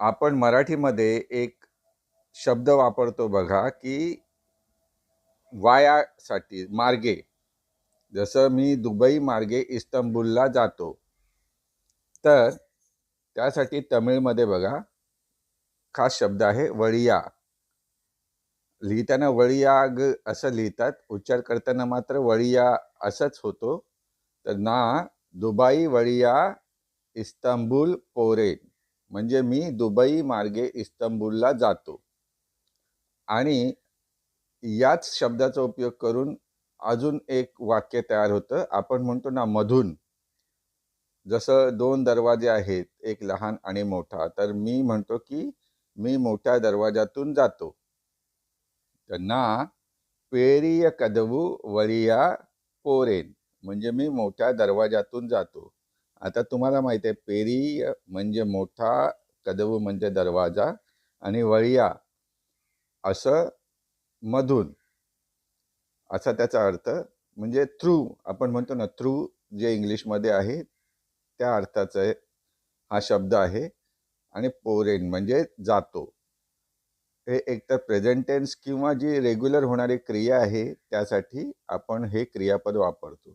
आपण मराठीमध्ये एक शब्द वापरतो बघा की वायासाठी मार्गे. जसं मी दुबई मार्गे इस्तंबुलला जातो तर त्यासाठी तमिळमध्ये बघा खास शब्द आहे वळिया. लिहिताना वळियाग असं लिहितात उच्चार करताना मात्र वळिया असंच होतो. तर ना दुबई वळिया इस्तंबूल पोरेन म्हणजे मी दुबई मार्गे इस्तंबूलला जातो. आणि याच शब्दाचा उपयोग करून अजून एक वाक्य तयार होतं. आपण म्हणतो ना मधून. जसं दोन दरवाजे आहेत एक लहान आणि मोठा. तर मी म्हणतो की मी मोठ्या दरवाजातून जातो. तर ना पेरिय कदवू वळिया पोरेन. म्हणजे मी मोठ्या दरवाजातून जातो. आता तुम्हाला माहिती आहे पेरी म्हणजे मोठा कदवू म्हणजे दरवाजा आणि वळिया असं मधून असा त्याचा अर्थ म्हणजे थ्रू आपण म्हणतो ना थ्रू जे इंग्लिशमध्ये आहे त्या अर्थाचा हा शब्द आहे आणि पोरेन म्हणजे जातो. हे एकतर प्रेझेंटेन्स किंवा जी रेग्युलर होणारी क्रिया आहे त्यासाठी आपण हे क्रियापद वापरतो.